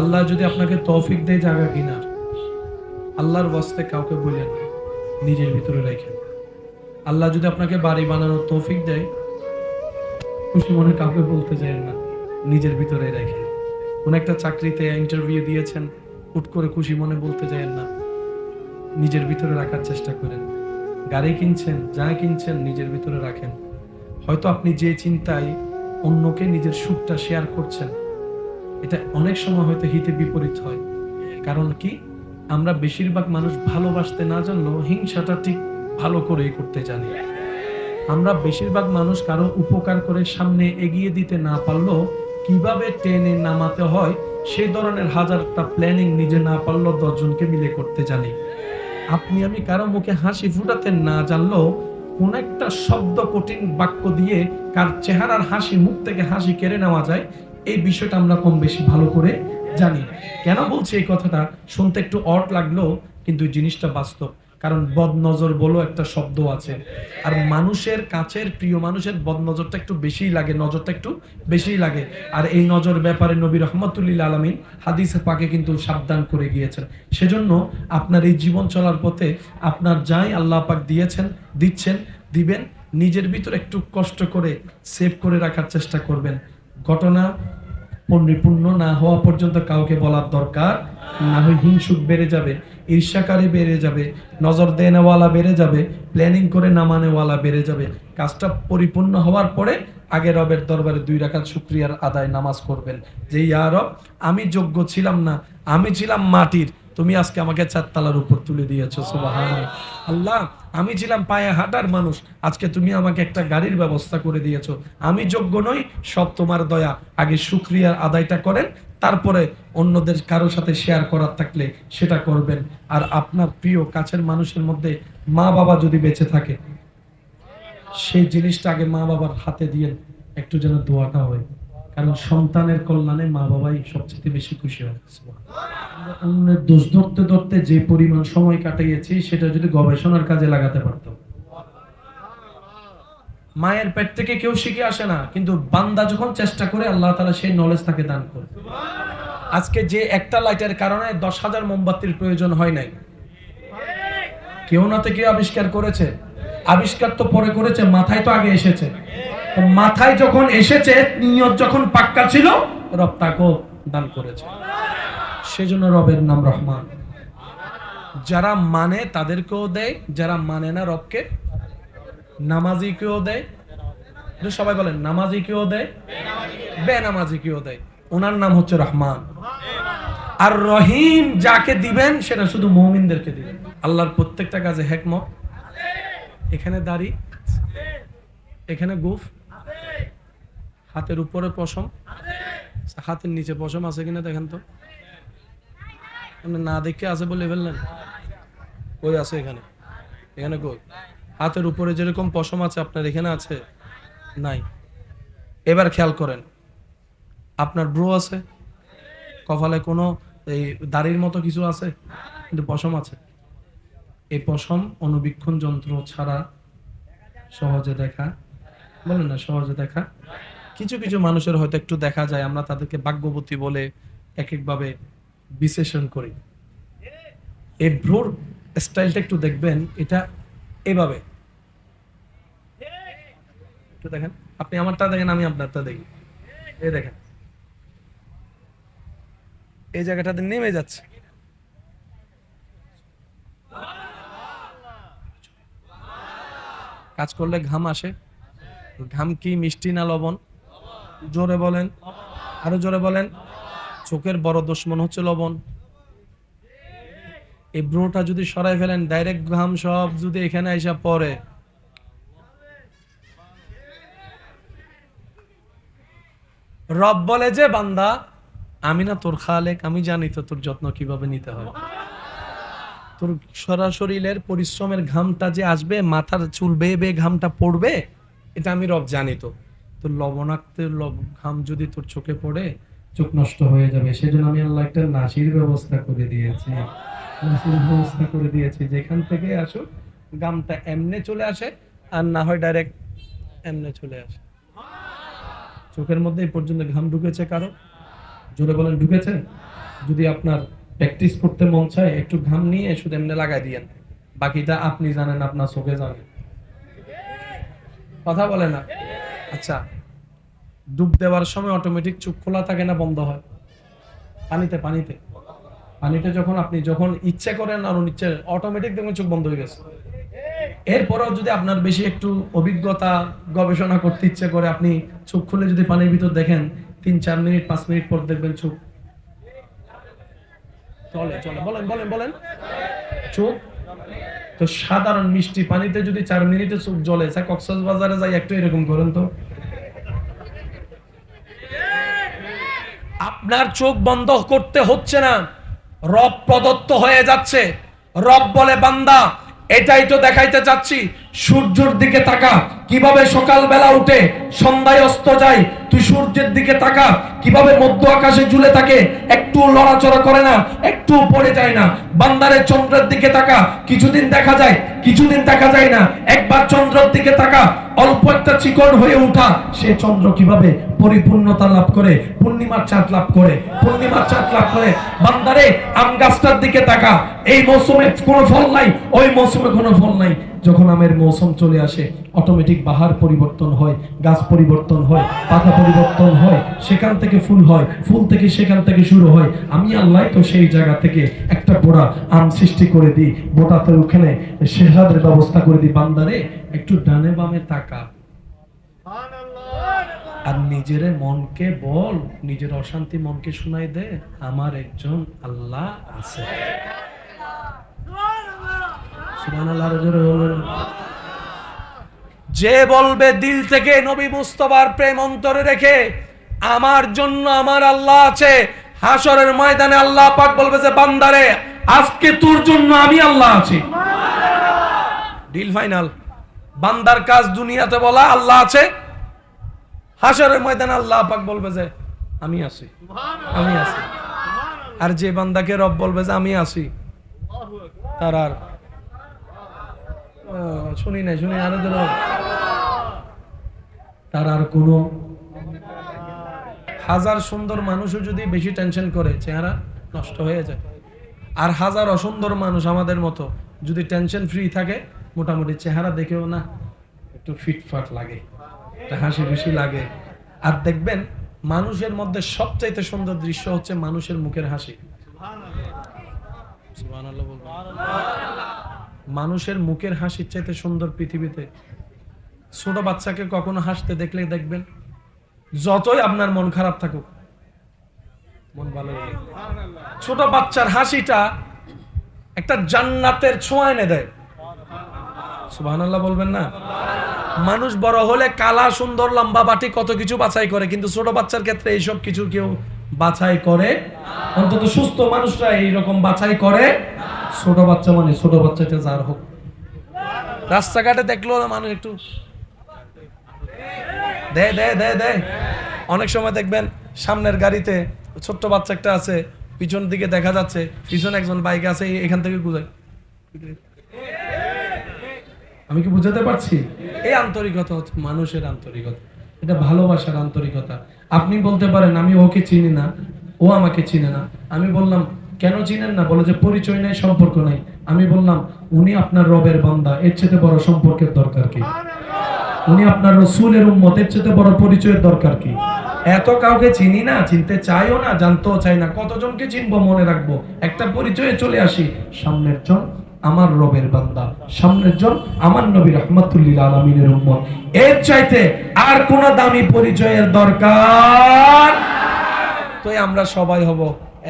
আল্লাহ যদি আপনাকে তৌফিক দেয় জায়গা কিনার আল্লাহর বস্তে কাউকে বললেন না, নিজের ভিতরে রেখেন। আল্লাহ যদি আপনাকে বাড়ি বানানোর তৌফিক দেয় খুশি মনে কাউকে বলতে চাই না নিজের ভিতরে রেখেন। কোন একটা চাকরিতে ইন্টারভিউ দিয়েছেন হুট করে খুশি মনে বলতে চাইেন না নিজের ভিতরে রাখার চেষ্টা করেন। গাড়ি কিনছেন যা কিনছেন নিজের ভিতরে রাখেন। হয়তো আপনি যে চিন্তায় অন্যকে নিজের সুখটা শেয়ার করছেন এটা অনেক সময় হয়তো হিতে বিপরীত হয়। কারণ কি? আমরা বেশিরভাগ মানুষ ভালোবাসতে না জানলেও হিংসাটা ঠিক ভালো করেই করতে জানি। আমরা বেশিরভাগ মানুষ কারও উপকার করে সামনে এগিয়ে দিতে না পারলেও কীভাবে টেনে নামাতে হয় সেই ধরনের হাজারটা প্ল্যানিং নিজে না পারলেও দশজনকে মিলে করতে জানি। আপনি আমি কারও মুখে হাসি ফুটাতে না জানলেও কোন একটা শব্দ কঠিন বাক্য দিয়ে কার চেহারার হাসি মুখ থেকে হাসি কেড়ে নেওয়া যায় এই বিষয়টা আমরা কম বেশি ভালো করে জানি। কেন বলছি এই কথাটা? শুনতে একটু অট লাগলেও কিন্তু জিনিসটা বাস্তব। কারণ বদনজর বলো একটা শব্দ আছে। আর মানুষের কাছের প্রিয় মানুষের বদনজরটা একটু বেশিই লাগে, নজরটা একটু বেশিই লাগে। আর এই নজর ব্যাপারে নবী রহমতুল্লিল আলমিন হাদিস পাকে কিন্তু সাবধান করে গিয়েছেন। সেজন্য আপনার এই জীবন চলার পথে আপনার যাই আল্লাহ পাক দিয়েছেন, দিচ্ছেন, দিবেন, নিজের ভিতর একটু কষ্ট করে সেভ করে রাখার চেষ্টা করবেন। ঘটনা পরিপূর্ণ না হওয়া পর্যন্ত কাউকে বলার দরকার না হয় হিংসুক বেড়ে যাবে, ঈর্ষাকারী বেড়ে যাবে, নজর দেনেওয়ালা বেড়ে যাবে প্ল্যানিং করে না মানেওয়ালা বেড়ে যাবে। কাজটা পরিপূর্ণ হওয়ার পরে আগে রবের দরবারে দুই রাকাত শুক্রিয়ার আদায় নামাজ করবেন। যে, ইয়া রব, আমি যোগ্য ছিলাম না, আমি ছিলাম মাটির তুমি আজকে আমাকে চারতলার উপর তুলে দিয়েছ সুবাহান আল্লাহ, আমি ছিলাম পায়ে হাঁটার মানুষ, আজকে তুমি আমাকে একটা গাড়ির ব্যবস্থা করে দিয়েছ। আমি যোগ্য নই, সব তোমার দয়া। আগে শুক্রিয়ার আদায়টা করেন, তারপরে অন্যদের কারোর সাথে শেয়ার করার থাকলে সেটা করবেন। আর আপনার প্রিয় কাছের মানুষের মধ্যে মা বাবা যদি বেঁচে থাকে, সেই জিনিসটা আগে মা বাবার হাতে দিয়ে একটু যেন দোয়াটা হয়। কারণ সন্তানের কল্যাণে মা বাবাই সবচেয়ে বেশি খুশি হয় দোষ ধরতে ধরতে যে পরিমাণ সময় কাটিয়েছি সেটা যদি গবেষণার কাজে লাগাতে পারতাম মায়ের পেট থেকে কেউ শিখে আসে না, কিন্তু বান্দা যখন চেষ্টা করে, আল্লাহ তালা সেই নলেজ তাকে দান করে আজকে যে একটা লাইটের কারণে দশ হাজার মোমবাতির প্রয়োজন হয় নাই। কেউ না কেউ আবিষ্কার করেছে। আবিষ্কার তো পরে করেছে, মাথায় তো আগে এসেছে। মাথায় যখন এসেছে, নিয়ত যখন পাক্কা ছিল, রব তাকেও দান করেছে। সেজন্য রবের নাম রহমান। যারা মানে তাদেরকেও দেয়, যারা মানে না রবকে, নামাজিকেও দেয়। এটা সবাই বলেন, নামাজিকেও দেয়, বেনামাজিকেও দেয়। ওনার নাম হচ্ছে রহমান। আর রহিম যাকে দিবেন, সেটা শুধু মৌমিনদেরকে দিবেন। আল্লাহর প্রত্যেকটা কাজে হেকমত। এখানে দাড়ি, এখানে গুফ, হাতের উপরে পশম, হাতের নিচে পশম আছে কিনা দেখেন তো। না দেখে আছে বলে ফেললেন। কই আছে এখানে? এখানে কই? হাতের উপরে যেরকম পশম আছে, আপনার এখানে আছে? নাই। এবার খেয়াল করেন, আপনার ব্রো আছে? কপালে কোনো এই দাড়ির মতো কিছু আছে? কিন্তু পশম আছে? এই পশম অনুবীক্ষণ যন্ত্র ছাড়া সহজে দেখা, বলেন না, সহজে দেখা? কিছু কিছু মানুষের হয়তো একটু দেখা যায়, আমরা তাদেরকে ভাগ্যবতী বলে এক একভাবে বিশ্লেষণ করি। এই ভ্রোর স্টাইলটা একটু দেখবেন, এটা এভাবে। একটু দেখেন, আপনি আমারটা দেখেন, আমি আপনারটা দেখি। এই দেখেন। এই জায়গাটাতে নেমে যাচ্ছে। কাজ করলে ঘাম আসে। ঘাম কি মিষ্টি না লবণ? জোরে বলেন। আরও জোরে বলেন। চোখের বড় দুশ্মন হচ্ছে লবণ। এই ব্রোটা যদি সরাই ফেলেন, ডাইরেক্ট ঘাম সব যদি এখানে আইসা পড়ে। রব বলে যে, বান্দা, আমি না তোর খালেক, আমি জানি তো তোর যত্ন কীভাবে নিতে হয়। তোর সরাসরিলের পরিশ্রমের ঘামটা যে আসবে, মাথার চুল বেয়ে বেয়ে ঘামটা পড়বে, এটা আমি রব জানি তো। তোর লবণাক্ত লব ঘাম যদি তোর চোখে পড়ে, চোখ নষ্ট হয়ে যাবে। সেজন্য আমি আল্লাহ একটা নাসির ব্যবস্থা করে দিয়েছি। নাসির ব্যবস্থা করে দিয়েছি। যেখান থেকে আসুক গামটা এমনে চলে আসে, আর না হয় ডাইরেক্ট এমনে চলে আসে। চোখের মধ্যে এই পর্যন্ত ঘাম ঢুকেছে কারও? জোরে বলেন, ঢুকেছে? যদি আপনার প্র্যাকটিস করতে মন চায়, একটু ঘাম নিয়ে শুধু এমনি লাগাই দিয়েন বাকিটা আপনি জানেন, আপনার চোখে জানেন কথা বলে না? আচ্ছা ডুব দেওয়ার সময় অটোমেটিক চোখ খোলা থাকে না, বন্ধ হয়? পানিতে পানিতে। পানিতে যখন আপনি, যখন ইচ্ছে করেন আর ইচ্ছে অটোমেটিক দেখবেন চোখ বন্ধ হয়ে গেছে। এরপরেও যদি আপনার বেশি একটু অভিজ্ঞতা, গবেষণা করতে ইচ্ছে করে, আপনি চোখ খুলে যদি পানির ভিতর দেখেন, তিন, চার মিনিট, পাঁচ মিনিট পর দেখবেন চোখ চলে চলে বলেন বলেন বলেন। চোখ। তো সাধারণ মিষ্টি পানিতে যদি চার মিনিটে চোখ জ্বলে কক্সবাজারে যাই একটু এরকম করেন তো। আপনার চোখ বন্ধ করতে হচ্ছে না। রব প্রদত্ত হয়ে যাচ্ছে। রব বলে, বান্দা, এটাই তো দেখাইতে চাচ্ছি। সূর্যের দিকে তাকা। কীভাবে সকালবেলা উঠে সন্ধ্যায় অস্ত যায়? তুই সূর্যের দিকে তাকা। কীভাবে মধ্য আকাশে ঝুলে থাকে? একটু লড়াচড়া করে না, একটু পড়ে যায় না। বান্দারে চন্দ্রের দিকে তাকা। কিছুদিন দেখা যায়, কিছুদিন দেখা যায় না। একবার চন্দ্রের দিকে তাকা। অল্প একটা চিকন হয়ে উঠা। সে চন্দ্র কীভাবে পরিপূর্ণতা লাভ করে? পূর্ণিমার চাঁদ লাভ করে। পূর্ণিমার চাঁদ লাভ করে। বান্দারে আম গাছটার দিকে তাকা। এই মৌসুমে কোনো ফল নাই, ওই মৌসুমে কোনো ফল নাই। যখন আমের মৌসুম চলে আসে অটোমেটিক বাহার পরিবর্তন হয়, গাছ পরিবর্তন হয়, পাতা পরিবর্তন হয়, সেখান থেকে ফুল হয়, ফুল থেকে সেখান থেকে শুরু হয়। আমি আল্লাহ তো সেই জায়গা থেকে একটা বোড়া আম সৃষ্টি করে দিই বোটাতে ওখানে শেহাদের ব্যবস্থা করে দিই। বান্দারে, একটু ডানে বামে তাকা। আর নিজের মনকে বল, নিজের অশান্তি মনকে শুনাই দে, আমার একজন আল্লাহ আছে সুবহানাল্লাহ আরও জোরে বলবেন। যে বলবে দিল থেকে নবী মুস্তফার প্রেম অন্তরে রেখে আমার জন্য আমার আল্লাহ আছে। হাসরের ময়দানে আল্লাহ পাক বলবে যে বান্দারে আজকে তোর জন্য আমি আল্লাহ আছি। ডিল ফাইনাল বান্দার কাজ দুনিয়াতে বলা আল্লাহ আছে। হাসরের ময়দানে আল্লাহ পাক বলবে যে আমি আছি। আমি আছি। আর যে বান্দাকে রব বলবে যে আমি আছি। তার আর শুনি নাই শুনি আরও যেন তার আর কোনো হাজার সুন্দর মানুষও যদি বেশি টেনশন করে চেহারা নষ্ট হয়ে যায়। আর হাজার অসুন্দর মানুষ আমাদের মতো যদি টেনশন ফ্রি থাকে মোটামুটি চেহারা দেখেও না একটু ফিটফাট লাগে একটা হাসি খুশি লাগে। আর দেখবেন মানুষের মধ্যে সবচাইতে সুন্দর দৃশ্য হচ্ছে মানুষের মুখের হাসি। সুবহানাল্লাহ। মানুষের মুখের হাসির চাইতে সুন্দর পৃথিবীতে। ছোট বাচ্চাকে কখনো হাসতে দেখলে দেখবেন, যতই আপনার মন খারাপ থাকুক, মন ভালো ছোট বাচ্চার হাসিটা একটা জান্নাতের ছোঁয়া এনে দেয়। সুবহানাল্লাহ বলবেন না? মানুষ বড় হলে কালা, সুন্দর, লম্বা বাটি কত কিছু বাছাই করে, কিন্তু ছোট বাচ্চার ক্ষেত্রে এইসব কিছু কেউ বাছাই করে অন্তত সুস্থ মানুষরা এইরকম বাছাই করে ছোট বাচ্চা মানে ছোট বাচ্চাটা যার হোক। রাস্তাঘাটে দেখল না মানুষ একটু? দে দে দে দে। অনেক সময় দেখবেন সামনের গাড়িতে ছোট্ট বাচ্চা একটা আছে পিছন দিকে দেখা যাচ্ছে পিছনে একজন বাইকে আছে এখান থেকে গুজাই আমি কি বুঝাতে পারছি? এই আন্তরিকতা হচ্ছে মানুষের আন্তরিকতা। এটা ভালোবাসার আন্তরিকতা। আপনি বলতে পারেন আমি ওকে চিনি না ও আমাকে চিনে না। আমি বললাম কেন চিনেন না? বলে যে, পরিচয় নাই, সম্পর্ক নাই। আমি বললাম, উনি আপনার রবের বান্দা, এর চেয়ে বড় সম্পর্কের দরকার কি? উনি আপনার রসুলের উম্মত, এর চেয়ে বড় পরিচয়ের দরকার কি? এত কাউকে চিনি না, চিনতে চাইও না, জানতেও চাই না, কতজনকে চিনবো, মনে রাখব? একটা পরিচয়ে চলে আসি, সামনের জন আমার রবের বান্দা, সামনের জন আমার নবী রহমতুল্লিল আলমিনের উম্মত। এর চাইতে আর কোন দামি পরিচয়ের দরকার? তো আমরা সবাই হব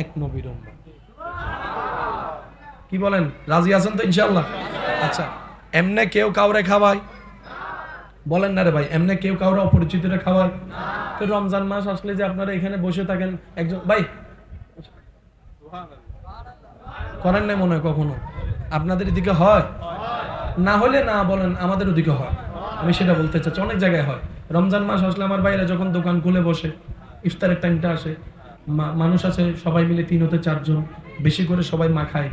এক নবীর উম্মত। কি বলেন? রাজি আছেন তো ইনশাল্লাহ আচ্ছা এমনে কেউ কাউরে খাওয়ায়? বলেন না রে ভাই, এমনি কেউ কাউরে অপরিচিতরা খাওয়ায়? তো রমজান মাস আসলে যে আপনারা এখানে বসে থাকেন, একজন ভাই, করেন না মনে হয় কখনো? আপনাদের এদিকে হয়? না হলে না বলেন, আমাদের ওদিকে হয়। আমি সেটা বলতে চাচ্ছি, অনেক জায়গায় হয়। রমজান মাস আসলে আমার বাইরে যখন দোকান খুলে বসে, ইফতারের টাইমটা আসে মানুষ আছে, সবাই মিলে তিন হতে চারজন, বেশি করে সবাই মা খায়।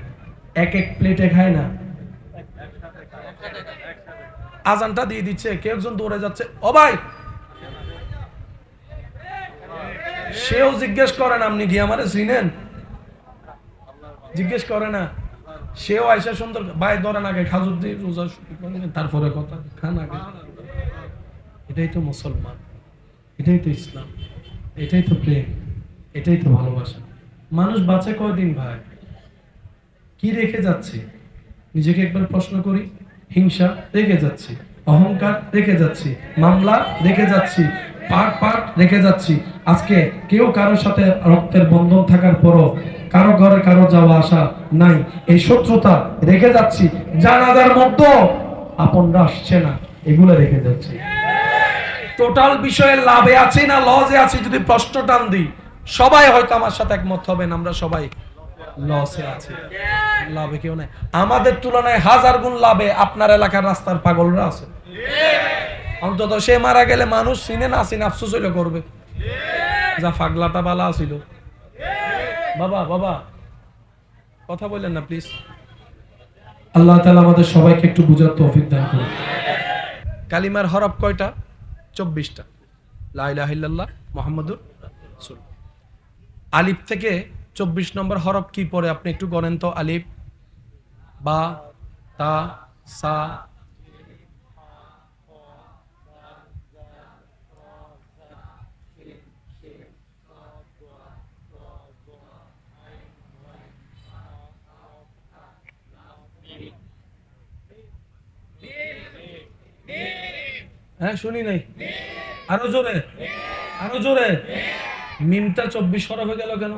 এক এক প্লেটে খায় না। আজানটা দিয়ে দিচ্ছে, কেউ একজন দৌড়ে যাচ্ছে, ও ভাই! সেও জিজ্ঞেস করে না, আপনি কি আমারে চিনেন? জিজ্ঞেস করে না। সেও আয়সা সুন্দর ভাই, ধরেন আগে খাজুর দিয়ে রোজা তারপরে কথা খান আগে। এটাই তো মুসলমান, এটাই তো ইসলাম, এটাই তো প্রেম, এটাই তো ভালোবাসা। মানুষ বাঁচে কয়দিন, ভাই? কি রেখে যাচ্ছে? নিজেকে একবার প্রশ্ন করি, হিংসা রেখে যাচ্ছি, অহংকার রেখে যাচ্ছি, মামলা রেখে যাচ্ছি পাট পাট রেখে যাচ্ছি। আজকে কেউ কারোর সাথে রক্তের বন্ধন থাকার পরও কারও ঘরে কারও যাওয়া আসা নাই। এই শত্রুতা রেখে যাচ্ছি, জানাজার মতো আপনরা আসছে না, এগুলো রেখে যাচ্ছে। টোটাল বিষয়ে লাভে আছি না লজে আছি, যদি প্রশ্ন টান দিই, সবাই হয়তো আমার সাথে একমত হবেন, আমরা সবাই। লসে আছি। লাভে কেউ নাই। আমাদের তুলনায় হাজার গুণ লাভে আপনার এলাকার রাস্তার পাগলরা আছে। অন্তত সে মারা গেলে মানুষ চিনে না, চিনে আফসোস হইলে করবে। যা ফাগলাটা বালা ছিল বাবা বাবা। কথা বললেন না প্লিজ আল্লাহ তাআলা আমাদের সবাইকে একটু বুঝার তৌফিক দান করুন। কালিমার হরফ কয়টা? চব্বিশটা। লাইলাহিল্লাহ মোহাম্মদুর আলিফ থেকে চব্বিশ নম্বর হরফ কি পড়ে? আপনি একটু গণেন তো, আলিফ, বা, তা, সা। হ্যাঁ শুনি নাই। আরও জোরে আরও জোরে। মিমটা চব্বিশ হরফ হয়ে গেল কেন?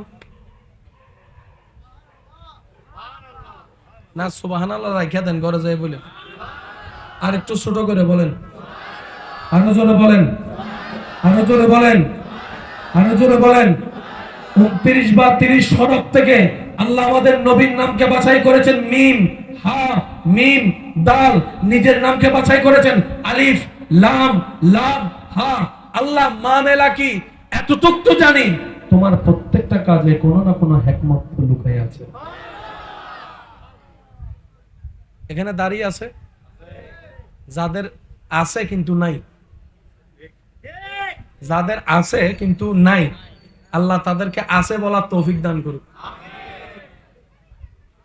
না সুবাহান আল্লাহ রাখিয়া দেন, ঘরে যাই বলে। আর একটু ছোট করে বলেন। আরও জোরে বলেন। আরও জোরে বলেন। আরও জোরে বলেন। উনত্রিশ বা তিরিশ হরফ থেকে আল্লাহ আমাদের নবীর নামকে বাছাই করেছেন মিম, হা, মিম, দাল, নিজের নামকে বাছাই করেছেন আলিফ, লাম লাম, হা। আল্লাহ মা মেলা কি? এতটুক তো জানি। তোমার প্রত্যেকটা কাজে কোনো না কোনো হেকমত লুকাই আছে। এখানে দাঁড়িয়ে আছে। যাদের আছে কিন্তু নাই। যাদের আছে কিন্তু নাই। আল্লাহ তাদেরকে আছে বলার তৌফিক দান করুক।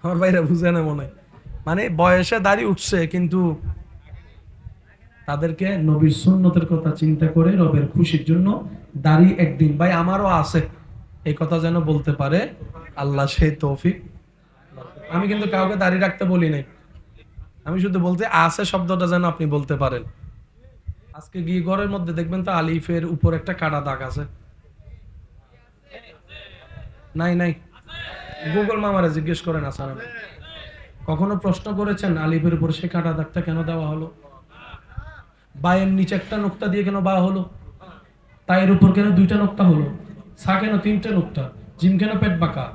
আমার বাইরে বুঝে না মনে মানে বয়সে দাড়ি উঠছে কিন্তু তাদেরকে নবীর সুন্নতের কথা চিন্তা করে রবের খুশির জন্য দাড়ি একদিন, ভাই, আমারও আছে। এই কথা যেন বলতে পারে আল্লাহ সেই তৌফিক। আমি কিন্তু কাউকে দাড়ি রাখতে বলি নাই। আমি শুধু বলতে আছে শব্দটা যেন আপনি বলতে পারেন। আজকে গিয়ে ঘরের মধ্যে দেখবেন তো আলিফের উপর একটা কাটা দাগ আছে। নাই নাই। গুগল মামারা জিজ্ঞেস করেন আসার কখনো প্রশ্ন করেছেন আলিফের উপর সে কাটা দাগটা কেন দেওয়া হলো? বায়ের নিচে একটা নোক্তা দিয়ে কেন বা হলো? তাইয়ের উপর কেন দুইটা নোক্তা হলো? সা কেন তিনটা নোক্তা? জিম কেন পেট বাঁকা?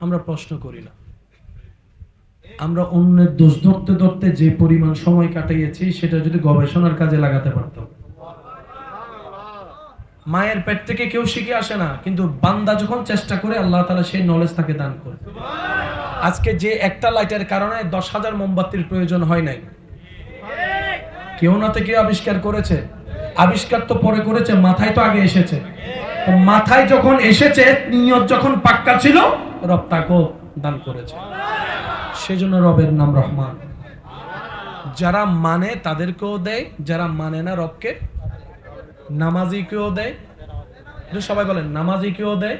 আমরা প্রশ্ন করি না। আমরা অন্যের দোষ ধরতে ধরতে যে পরিমাণ সময় কাটাইয়েছি, সেটা যদি গবেষণার কাজে লাগাতে পারতাম। মায়ের পেট থেকে কেউ শিখে আসে না, কিন্তু বান্দা যখন চেষ্টা করে, আল্লাহ তালা সেই নলেজ তাকে দান করে। আজকে যে একটা লাইটের কারণে দশ হাজার মোমবাতির প্রয়োজন হয় নাই। কেউ না তো কেউ আবিষ্কার করেছে। আবিষ্কার তো পরে করেছে, মাথায় তো আগে এসেছে। মাথায় যখন এসেছে, নিয়ত যখন পাক্কা ছিল, রব তাকেও দান করেছে। সেজন্য রবের নাম রহমান। যারা মানে তাদেরকেও দেয়, যারা মানে না রবকে, নামাজিকেও দেয়। সবাই বলেন, নামাজিকেও দেয়,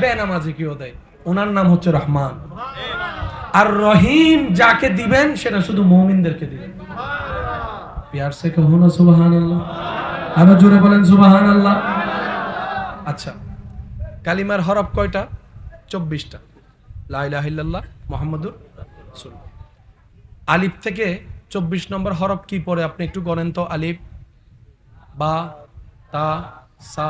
বেনামাজিকেও দেয়। ওনার নাম হচ্ছে রহমান। আর রহিম যাকে দিবেন, সেটা শুধু মৌমিনদেরকে দিবেন। প্যার সে না সুবাহান আল্লাহ আরও জোরে বলেন সুবাহান আল্লাহ আচ্ছা কালিমার হরফ কয়টা? চব্বিশটা। লাইলাহিল্লাহ মোহাম্মদুর রাসূল আলিফ থেকে চব্বিশ নম্বর হরফ কি পড়ে? আপনি একটু গণেন তো, আলিফ, বা, তা, সা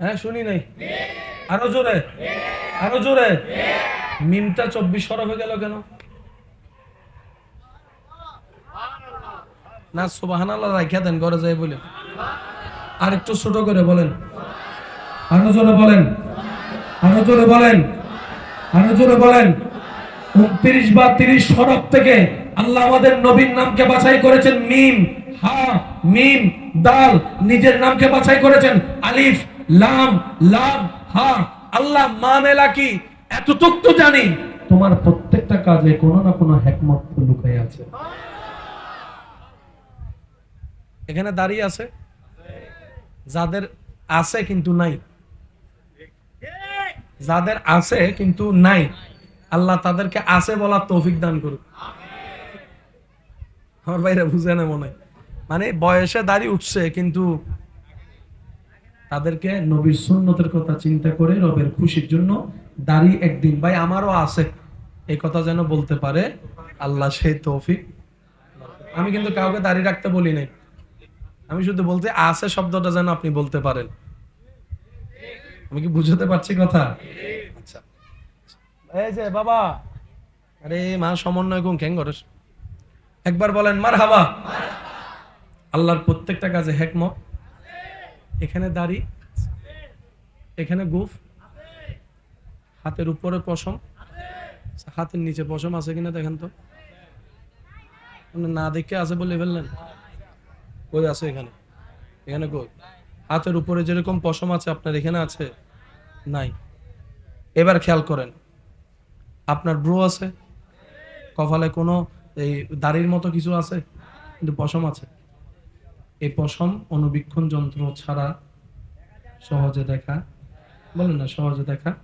হ্যাঁ শুনি নাই। আরও জোরে। আরও জোরে। মিমটা চব্বিশ হরফ হয়ে গেল কেন? না সুবাহান আল্লাহ রাখিয়া দেন, ঘরে যাই বলে। আর একটু ছোট করে বলেন। আরও জোরে বলেন। আরও জোরে বলেন। আরও জোরে বলেন। উনত্রিশ বা তিরিশ সরব থেকে আল্লাহ আমাদের নবীর নামকে বাছাই করেছেন মিম, হা, মিম, দাল, নিজের নামকে বাছাই করেছেন আলিফ, লাম লাম। হা আল্লাহ মা মেলা কি? এতটুক তো জানি। তোমার প্রত্যেকটা কাজে কোনো না কোনো লুকাই আছে। এখানে দাঁড়িয়ে আছে? যাদের আছে কিন্তু নাই। যাদের আছে কিন্তু নাই। আল্লাহ তাদেরকে আছে বলার তৌফিক দান করুক। আমার বাইরে বুঝে না মনে মানে বয়সে দাঁড়িয়ে উঠছে কিন্তু তাদেরকে নবীর সুন্নতের কথা চিন্তা করে রবের খুশির জন্য দাড়ি একদিন। ভাই, আমারও আছে। এই কথা যেন বলতে পারে। আল্লাহ সেই তৌফিক। আমি কিন্তু কাউকে দাড়ি রাখতে বলি নাই। আমি শুধু বলতে আছে শব্দটা যেন আপনি বলতে পারেন। আমি কি বুঝতে পারছি কথা? আচ্ছা। এই যে বাবা। আরে, মা সমন্বয় কোন কেন করিস একবার বলেন মার হাবা আল্লাহর প্রত্যেকটা কাজে হেকমত। এখানে দাড়ি, এখানে গুফ, হাতের উপরে পশম, হাতের নিচে পশম আছে কিনা দেখেন তো। না দেখে আছে বলে ফেললেন। কই আছে এখানে? এখানে কই? হাতের উপরে যেরকম পশম আছে, আপনার এখানে আছে? নাই। এবার খেয়াল করেন। আপনার ব্রু আছে? কপালে কোনো এই দাড়ির মতো কিছু আছে? কিন্তু পশম আছে। এই পশম অনুবীক্ষণ যন্ত্র ছাড়া সহজে দেখা, বলেন না, সহজে দেখা?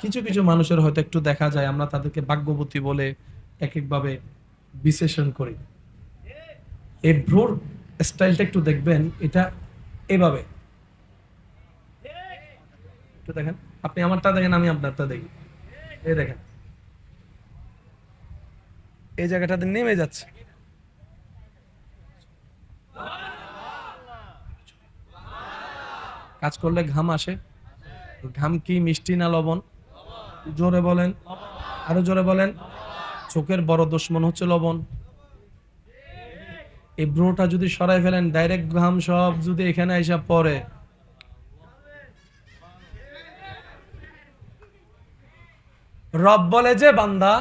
কিছু কিছু মানুষের হয়তো একটু দেখা যায়, আমরা তাদেরকে ভাগ্যবতী বলে এক একভাবে বিশ্লেষণ করি। এই ব্রোর স্টাইলটা একটু দেখবেন, এটা এভাবে। একটু দেখেন, আপনি আমারটা দেখেন, আমি আপনারটা দেখি। এই দেখেন। এই জায়গাটাতে নেমে যাচ্ছে। কাজ করলে ঘাম আসে। ঘাম কি মিষ্টি না লবণ? জোরে বলেন। আরও জোরে বলেন। চোখের বড় দুশ্মন হচ্ছে লবণ। এই ব্রোটা যদি সরাই ফেলেন, ডাইরেক্ট ঘাম সব যদি এখানে এসে পড়ে। রব বলে যে, বান্দা,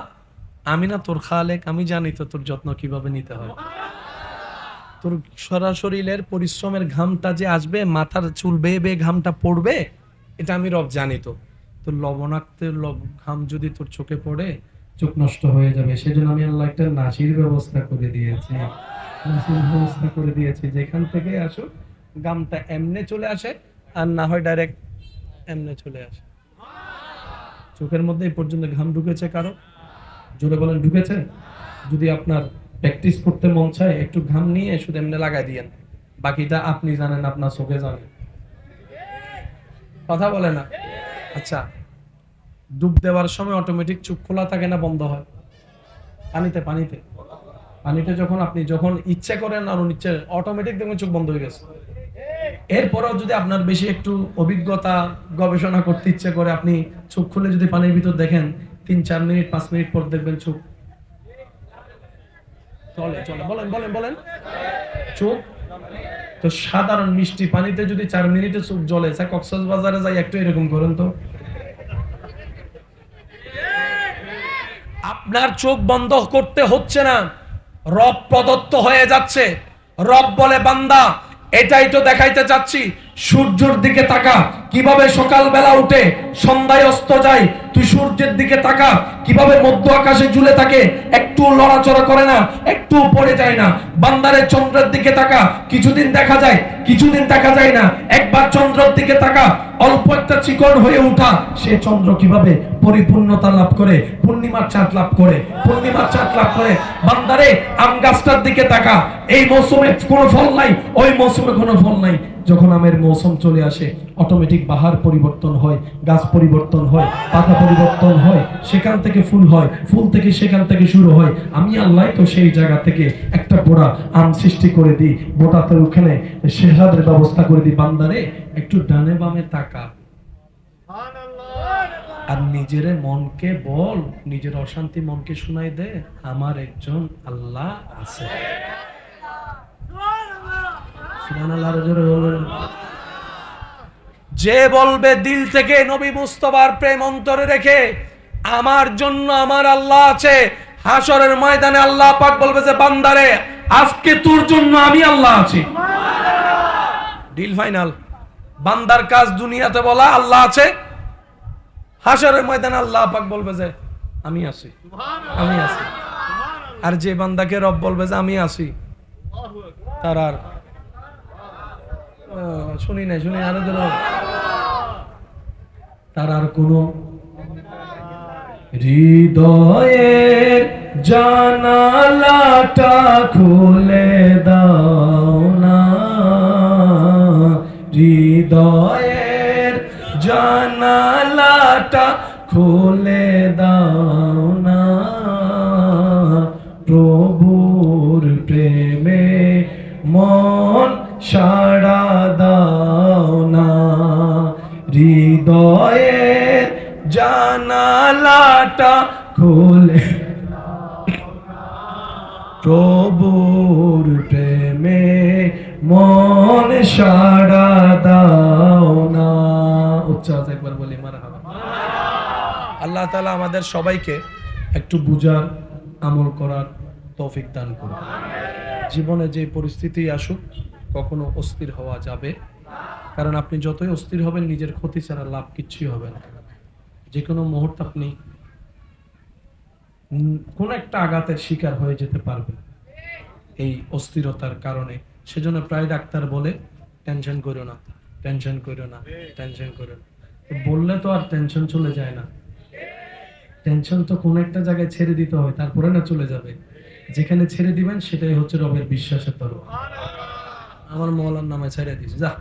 আমি না তোর খালেক, আমি জানি তো তোর যত্ন কীভাবে নিতে হয়। তোর সারা শরীরের পরিশ্রমের ঘামটা যে আসবে, মাথার চুল বেয়ে বেয়ে ঘামটা পড়বে, এটা আমি রব জানি তো। তোর লবণাক্ত লব- ঘাম যদি তোর চোখে পড়ে, চোখ নষ্ট হয়ে যাবে। সেজন্য আমি আল্লাহ একটা নাসির ব্যবস্থা করে দিয়েছি। নাসির ব্যবস্থা করে দিয়েছি। যেখান থেকে আসো গামটা এমনে চলে আসে, আর না হয় ডাইরেক্ট এমনে চলে আসে। চোখের মধ্যে এই পর্যন্ত ঘাম ঢুকেছে কারও? জোরে বলেন, ঢুকেছে? যদি আপনার প্র্যাকটিস করতে মন চায়, একটু ঘাম নিয়ে শুধু এমনি লাগাই দিয়েন। বাকিটা আপনি জানেন, আপনার চোখে জানেন কথা বলে না? আচ্ছা। ডুব দেওয়ার সময় অটোমেটিক চোখ খোলা থাকে না, বন্ধ হয়। পানিতে পানিতে। পানিতে যখন আপনি যখন ইচ্ছে করেন আর ইচ্ছে অটোমেটিক দেখবেন চোখ বন্ধ হয়ে গেছে। এরপরেও যদি আপনার বেশি একটু অভিজ্ঞতা, গবেষণা করতে ইচ্ছে করে, আপনি চোখ খুলে যদি পানির ভিতর দেখেন, তিন, চার মিনিট, পাঁচ মিনিট পর দেখবেন চোখ চলে চলে বলেন বলেন বলেন। চোখ তো সাধারণ মিষ্টি পানিতে যদি চার মিনিটে চোখ জ্বলে কক্সবাজারে যাই একটু এরকম করেন তো। আপনার চোখ বন্ধ করতে হচ্ছে না। রব প্রদত্ত হয়ে যাচ্ছে। রব বলে, বান্দা, এটাই তো দেখাইতে চাচ্ছি। সূর্যের দিকে তাকা। কীভাবে সকালবেলা উঠে সন্ধ্যায় অস্ত যায় তুই সূর্যের দিকে তাকা, কীভাবে মধ্য আকাশে ঝুলে থাকে? একটু লড়াচড়া করে না, একটু পড়ে যায় না। বান্দারের চন্দ্রের দিকে তাকা, কিছুদিন দেখা যায়, কিছুদিন দেখা যায় না। একবার চন্দ্রের দিকে তাকা, অল্প একটা চিকন হয়ে উঠা, সে চন্দ্র কীভাবে পরিপূর্ণতা লাভ করে, পূর্ণিমার চাঁদ লাভ করে, পূর্ণিমার চাঁদ লাভ করে? বান্দারে, আম গাছটার দিকে তাকা, এই মৌসুমে কোনো ফল নাই, ওই মৌসুমে কোনো ফল নাই। যখন আমের মৌসুম চলে আসে অটোমেটিক বাহার পরিবর্তন হয়, গাছ পরিবর্তন হয়, পাতা পরিবর্তন হয়, সেখান থেকে ফুল হয়, ফুল থেকে সেখান থেকে শুরু হয়। আমি আল্লাহ তো সেই জায়গা থেকে একটা বোড়া আম সৃষ্টি করে দিই বোটাতে ওখানে শেহাদের ব্যবস্থা করে দিই। বান্দারে, একটু ডানে বামে তাকা। আর নিজের মনকে বল, নিজের অশান্তি মনকে শুনাই দে, আমার একজন আল্লাহ আছে। সুবহানাল্লাহ। জোরে। যে বলবে দিল থেকে নবী মুস্তফার প্রেম অন্তরে রেখে আমার জন্য আমার আল্লাহ আছে। হাসরের ময়দানে আল্লাহ পাক বলবে যে বান্দারে আজকে তোর জন্য আমি আল্লাহ আছি। ডিল ফাইনাল বান্দার কাজ দুনিয়াতে বলা আল্লাহ আছে। হাসরের ময়দানে আল্লাহ পাক বলবে যে আমি আছি। আমি আছি। আর যে বান্দাকে রব বলবে যে আমি আছি। তার আর শুনি নাই, শুনি আরও যেন তার আর কোনো হৃদয়ের জানালাটা খুলে দাও না। হৃদয়ের জানালাটা আল্লাহ তাআলা আমাদের সবাইকে একটু বুঝার, আমল করার তৌফিক দান করুন। জীবনে যে পরিস্থিতি আসুক, কখনো অস্থির হওয়া যাবে। কারণ আপনি যতই অস্থির হবেন, নিজের ক্ষতি ছাড়া লাভ কিচ্ছুই হবে না। যে কোনো মুহূর্তে আপনি কোন একটা আঘাতের শিকার হয়ে যেতে পারবেন এই অস্থিরতার কারণে। সেজন্য প্রায় ডাক্তার বলে, টেনশন করো না, টেনশন করো না, টেনশন করো না। বললে তো আর টেনশন চলে যায় না। টেনশন তো কোন একটা জায়গায় ছেড়ে দিতে হয়, তারপরে না চলে যাবে। যেখানে ছেড়ে দিবেন, সেটাই হচ্ছে রবের বিশ্বাসের তরফ আমার মৌলার নামে ছেড়ে দিয়েছে, যা।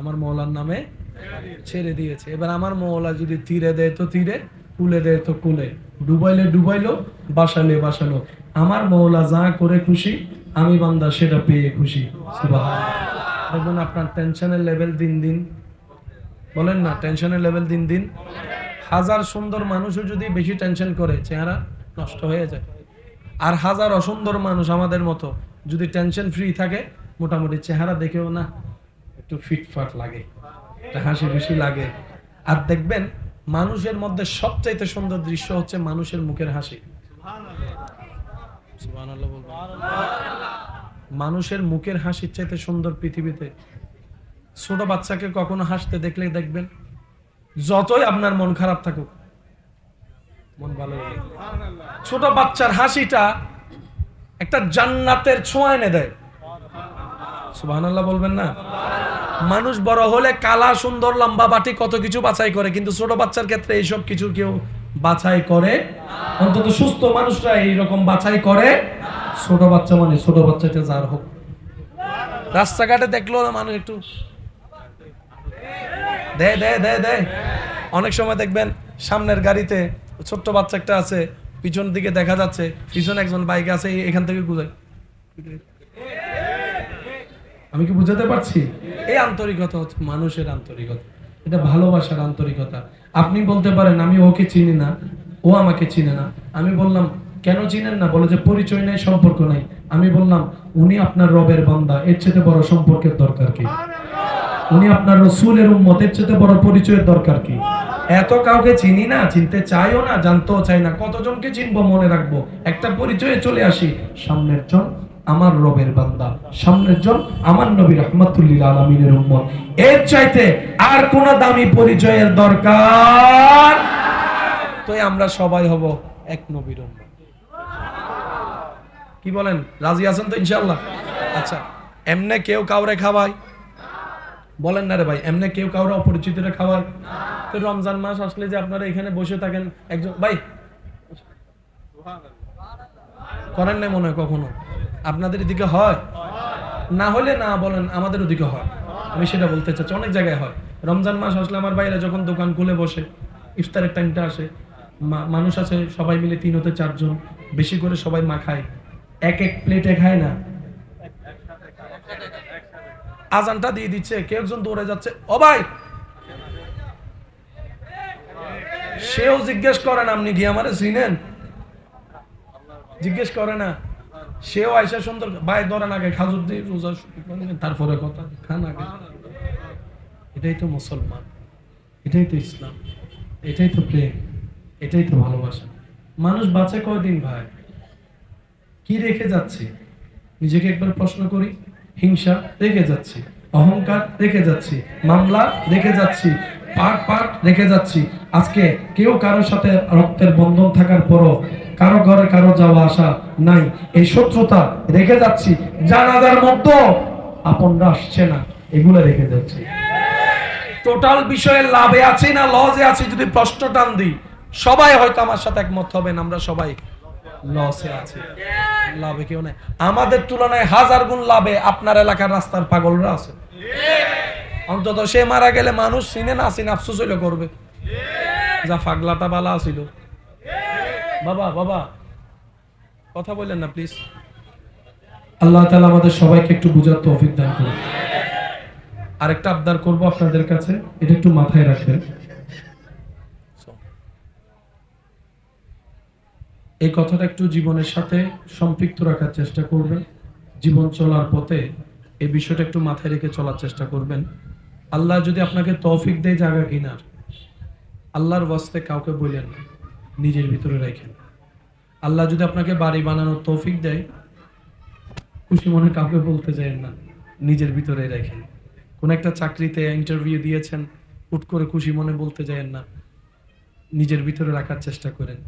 আমার মৌলার নামে ছেড়ে দিয়েছে। এবার আমার মৌলা যদি তীরে দেয় তো তীরে, কুলে দেয় তো কুলে। ডুবাইলে ডুবাইলো, বাসালে বাসালো। আমার মৌলা যা করে খুশি, আমি বান্দা সেটা পেয়ে খুশি। আপনার টেনশনের লেভেল দিন দিন। বলেন না টেনশনের লেভেল দিন দিন। হাজার সুন্দর মানুষও যদি বেশি টেনশন করে চেহারা নষ্ট হয়ে যায়। আর হাজার অসুন্দর মানুষ আমাদের মতো যদি টেনশন ফ্রি থাকে মোটামুটি চেহারা দেখেও না একটু ফিটফাট লাগে হাসি খুশি লাগে। আর দেখবেন মানুষের মধ্যে সবচাইতে সুন্দর দৃশ্য হচ্ছে মানুষের মুখের হাসি। মানুষের মুখের হাসির চাইতে সুন্দর পৃথিবীতে। ছোট বাচ্চাকে কখনো হাসতে দেখলে দেখবেন যতই আপনার মন খারাপ থাকুক, মন ভালো ছোট বাচ্চার হাসিটা একটা জান্নাতের ছোঁয়া এনে দেয়। সুবহানাল্লাহ বলবেন না? মানুষ বড় হলে কালা, সুন্দর, লম্বা বাটি কত কিছু বাছাই করে, কিন্তু ছোট বাচ্চার ক্ষেত্রে এইসব কিছু কেউ বাছাই করে অন্তত সুস্থ মানুষরা এইরকম বাছাই করে ছোট বাচ্চা মানে ছোট বাচ্চাটা যার হোক। রাস্তাঘাটে দেখল না মানুষ একটু দে দে দে দে। অনেক সময় দেখবেন সামনের গাড়িতে ছোট্ট বাচ্চা একটা আছে, পিছন দিকে দেখা যাচ্ছে, পিছনে একজন বাইক আছে এখান থেকে গুজায় আমি কি বুঝাতে পারছি? এই আন্তরিকতা হচ্ছে মানুষের আন্তরিকতা। এটা ভালোবাসার আন্তরিকতা। আপনি বলতে পারেন, আমি ওকে চিনি না। ও আমাকে চিনে না। আমি বললাম, কেন চিনেন না? বলে যে পরিচয় নাই, সম্পর্ক নাই। আমি বললাম, উনি আপনার রবের বান্দা। এর চেয়ে বড় সম্পর্কের দরকার কি? উনি আপনার রসুলের উম্মতের চেয়ে বড় পরিচয়ের দরকার কি? এত কাউকে চিনি না, চিনতে চাইও না, জানতেও চাই না। কতজনকে চিনবো মনে রাখব? একটা পরিচয়ে চলে আসি। সামনের জন আমার রবের বান্দা। সামনের জন আমার নবী রহমতুল্লিল আলমিনের উম্মত। এর চাইতে আর কোন দামি পরিচয়ের দরকার? তো আমরা সবাই হব এক নবীর কি বলেন? রাজি আছেন তো ইনশাল্লাহ আচ্ছা এমনে কেউ কাউরে খাওয়ায়? বলেন না রে ভাই, এমনি কেউ কাউরে অপরিচিতরা খাওয়ায় তো রমজান মাস আসলে যে আপনারা এখানে বসে থাকেন, একজন ভাই, করেন না মনে হয় কখনো? আপনাদের এদিকে হয়? না হলে না বলেন, আমাদের ওদিকে হয়। আমি সেটা বলতে চাচ্ছি, অনেক জায়গায় হয়। রমজান মাস আসলে আমার বাইরে যখন দোকান খুলে বসে, ইফতারের টাইমটা আসে মানুষ আছে, সবাই মিলে তিন হতে চারজন, বেশি করে সবাই মা খায়। এক এক প্লেটে খায় না? আজানটা দিয়ে দিচ্ছে, কেউ একজন দৌড়ে যাচ্ছে, ও ভাই! সেও জিজ্ঞেস করেন আপনি কি আমারে চিনেন? জিজ্ঞেস করে না। সেও আইসা সুন্দর ভাই, ধরেন আগে খাজুর দিয়ে রোজা তারপরে কথা খান আগে। এটাই তো মুসলমান, এটাই তো ইসলাম, এটাই তো প্রেম, এটাই তো ভালোবাসা। মানুষ বাঁচে কয়দিন ভাই? কি রেখে যাচ্ছে? নিজেকে একবার প্রশ্ন করি। হিংসা রেখে যাচ্ছি, অহংকার রেখে যাচ্ছি, মামলা রেখে যাচ্ছি পাট পাট রেখে যাচ্ছি। আজকে কেউ কারোর সাথে রক্তের বন্ধন থাকার পরও কারও ঘরে কারও যাওয়া আসা নাই। এই শত্রুতা রেখে যাচ্ছি, জানাজার মধ্যে আপনরা আসছে না, এগুলো রেখে যাচ্ছি। টোটাল বিষয়ে লাভে আছি না, লজে আছি, যদি প্রশ্ন টান দিই, সবাই হয়তো আমার সাথে একমত হবেন, আমরা সবাই লসে আছি। লাভে কেউ নাই। আমাদের তুলনায় হাজার গুণ লাভে আপনার এলাকার রাস্তার পাগলরা আছে। অন্তত সে মারা গেলে মানুষ চিনে না চিনে আফসোস হইলে করবে। যা ফাগলাটা বালা ছিল বাবা বাবা, কথা বললেন না প্লিজ আল্লাহ তাআলা আমাদের সবাইকে একটু বুঝার তৌফিক দান করুন। আরেকটা আবদার করব আপনাদের কাছে, এটা একটু মাথায় রাখবেন। এই কথাটা একটু জীবনের সাথে সম্পৃক্ত রাখার চেষ্টা করবেন। জীবন চলার পথে এই বিষয়টা একটু মাথায় রেখে চলার চেষ্টা করবেন। আল্লাহ যদি আপনাকে তৌফিক দেয় জায়গা কিনার, আল্লাহর বস্তে কাউকে বললেন না, নিজের ভিতরে রাখেন। আল্লাহ যদি আপনাকে বাড়ি বানানোর তৌফিক দেয়, খুশি মনে কাউকে বলতে চাইেন না, নিজের ভিতরে রাখেন। কোন একটা চাকরিতে ইন্টারভিউ দিয়েছেন, হুট করে খুশি মনে বলতে যায়েন না, নিজের ভিতরে রাখার চেষ্টা করেন।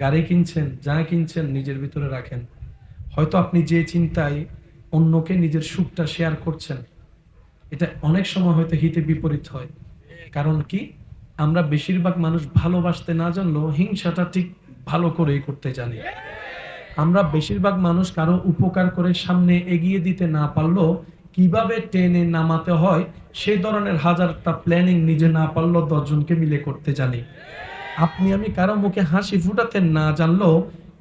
গাড়ি কিনছেন, যা কিনছেন নিজের ভিতরে রাখেন। হয়তো আপনি যে চিন্তায় অন্যকে নিজের সুখটা শেয়ার করছেন, এটা অনেক সময় হয়তো হিতে বিপরীত হয়। কারণ কি? আমরা বেশিরভাগ মানুষ ভালোবাসতে না জানলেও হিংসাটা ঠিক ভালো করেই করতে জানি। আমরা বেশিরভাগ মানুষ কারও উপকার করে সামনে এগিয়ে দিতে না পারলেও কীভাবে টেনে নামাতে হয়, সেই ধরনের হাজারটা প্ল্যানিং নিজে না পারলেও দশজনকে মিলে করতে জানি। আপনি আমি কারও মুখে হাসি ফুটাতে না জানলেও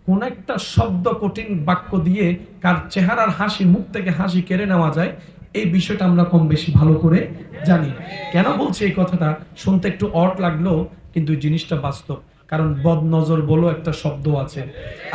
কোন একটা শব্দ কঠিন বাক্য দিয়ে কার চেহারার হাসি, মুখ থেকে হাসি কেড়ে নেওয়া যায়, এই বিষয়টা আমরা কম বেশি ভালো করে জানি। কেন বলছি এই কথাটা? শুনতে একটু অট লাগল কিন্তু জিনিসটা বাস্তব। কারণ বদনজর বলো একটা শব্দ আছে।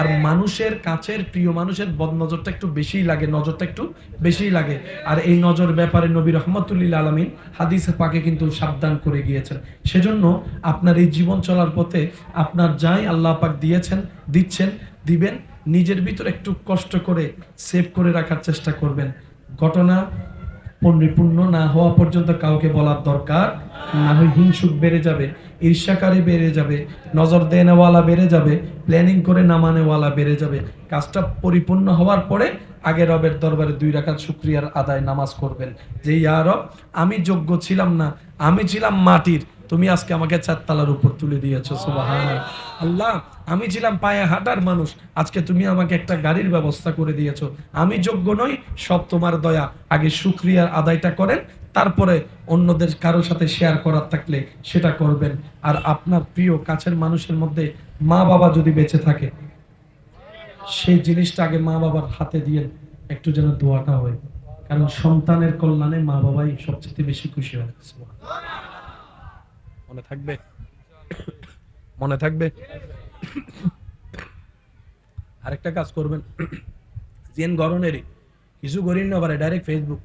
আর মানুষের কাছের প্রিয় মানুষের বদনজরটা একটু বেশিই লাগে, নজরটা একটু বেশিই লাগে। আর এই নজর ব্যাপারে নবী রহমতুল্লিল আলমিন হাদিস পাকে কিন্তু সাবধান করে গিয়েছেন। সেজন্য আপনার এই জীবন চলার পথে আপনার যাই আল্লাহ পাক দিয়েছেন, দিচ্ছেন, দিবেন, নিজের ভিতর একটু কষ্ট করে সেভ করে রাখার চেষ্টা করবেন। ঘটনা পরিপূর্ণ না হওয়া পর্যন্ত কাউকে বলার দরকার না হয় হিংসুক বেড়ে যাবে, ঈর্ষাকারী বেড়ে যাবে, নজর দেনেওয়ালা বেড়ে যাবে প্ল্যানিং করে নামানেওয়ালা বেড়ে যাবে। কাজটা পরিপূর্ণ হওয়ার পরে আগে রবের দরবারে দুই রাকাত শুক্রিয়ার আদায় নামাজ করবেন। যে, ইয়া রব, আমি যোগ্য ছিলাম না, আমি ছিলাম মাটির, তুমি আজকে আমাকে চারতলার উপর তুলে দিয়েছ সুবাহান আল্লাহ, আমি ছিলাম পায়ে হাঁটার মানুষ, আজকে তুমি আমাকে একটা গাড়ির ব্যবস্থা করে দিয়েছ। আমি যোগ্য নই, সব তোমার দয়া। আগে শুক্রিয়ার আদায়টা করেন তারপরে অন্যদের কারোর সাথে শেয়ার করার থাকলে সেটা করবেন। আর আপনার প্রিয় কাছের মানুষের মধ্যে মা বাবা যদি বেঁচে থাকে, সেই জিনিসটা আগে মা বাবার হাতে দিয়ে একটু যেন দোয়াটা হয়। কারণ সন্তানের কল্যাণে মা বাবাই সবচেয়ে বেশি খুশি হয়। মনে থাকবে? মনে থাকবে? আরেকটা কাজ করবেন। জেন গরনেরই, কিছু করিন পারে ডাইরেক্ট ফেসবুক